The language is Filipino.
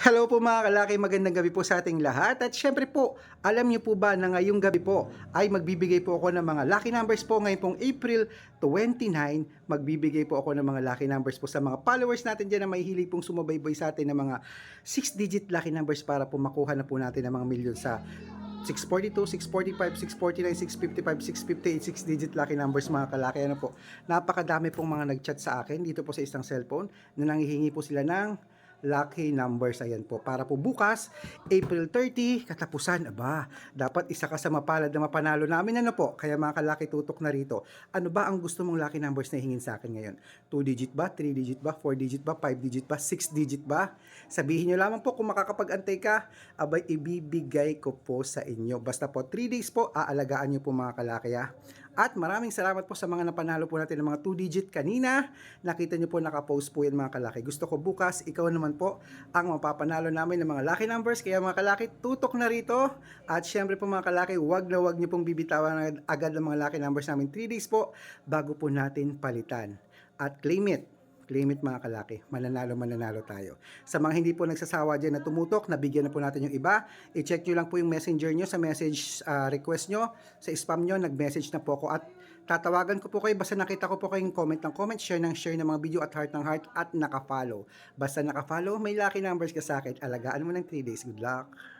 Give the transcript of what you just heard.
Hello po mga kalaki, magandang gabi po sa ating lahat. At syempre po, alam niyo po ba na ngayong gabi po ay magbibigay po ako ng mga lucky numbers po ngayon pong April 29. Magbibigay po ako ng mga lucky numbers po sa mga followers natin dyan na may hilig pong sumabaybay sa atin ng mga 6-digit lucky numbers para po makuha na po natin ng mga milyon sa 642, 645, 649, 655, 658, 6-digit lucky numbers mga kalaki. Ano po, napakadami pong mga nag-chat sa akin dito po sa isang cellphone na nangihingi po sila ng lucky numbers. Ayan po. Para po bukas, April 30, katapusan. Aba, dapat isa ka sa mapalad na mapanalo namin. Ano po? Kaya mga kalaki tutok na rito. Ano ba ang gusto mong lucky numbers na hingin sa akin ngayon? 2 digit ba? 3 digit ba? 4 digit ba? 5 digit ba? 6 digit ba? Sabihin nyo lamang po kung makakapag-antay ka, abay ibibigay ko po sa inyo. Basta po 3 days po, aalagaan nyo po mga kalaki ha. At maraming salamat po sa mga napanalo po natin ng mga 2 digit kanina. Nakita nyo po nakapost po yan mga kalaki. Gusto ko bukas, ikaw naman po ang mapapanalo namin ng mga lucky numbers. Kaya mga kalaki, tutok na rito. At syempre po mga kalaki, wag na wag nyo pong bibitawan agad ang mga lucky numbers namin 3 days po bago po natin palitan. At claim it claim it mga kalaki. Mananalo, mananalo tayo. Sa mga hindi po nagsasawa dyan na tumutok, nabigyan na po natin yung iba. I-check nyo lang po yung messenger nyo sa message ah, request nyo. Sa spam nyo, nag-message na po ako. At tatawagan ko po kayo basta nakita ko po kayong comment ng comment, share ng share ng mga video at heart ng heart at nakafollow. Basta nakafollow, may lucky numbers ka sa akin. Alagaan mo ng 3 days. Good luck!